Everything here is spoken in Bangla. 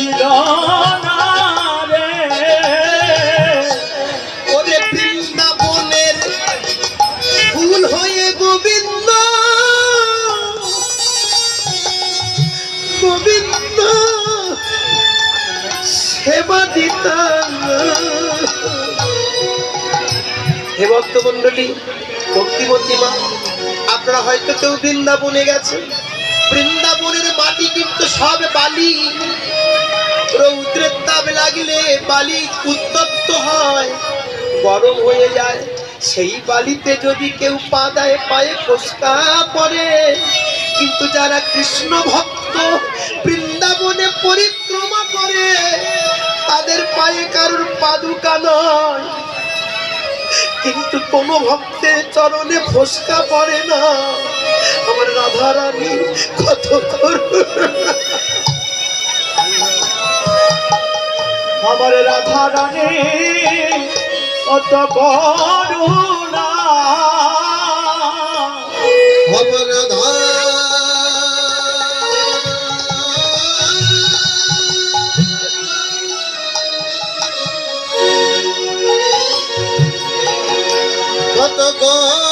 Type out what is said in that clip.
ছিল না রে ওরে বৃন্দাবনের ফুল হয়ে গোবিন্দ। গোবিন্দ, সেবা দিতাম হে ভক্তিমতী মা, আপনারা হয়তো কেউ বৃন্দাবনে গেছেন। বৃন্দাবনের মাটি কিন্তু সব বালি। রৌদ্রের তাপ লাগলে বালি উত্তপ্ত হয়। গরম হয়ে যায়, সেই বালিতে যদি কেউ পা দেয় পায়ে ফসকা পড়ে, কিন্তু যারা কৃষ্ণ ভক্ত বৃন্দাবনে পরিক্রমা করে, তাদের পায়ে কারোর পাদুকা নয়। কিন্তু কোন ভক্তের চরণে ফসকা পড়ে না। আমার রাধারানী কত করুণ আমার রাধা রানী কত করুণা। অপরাধা। কত গো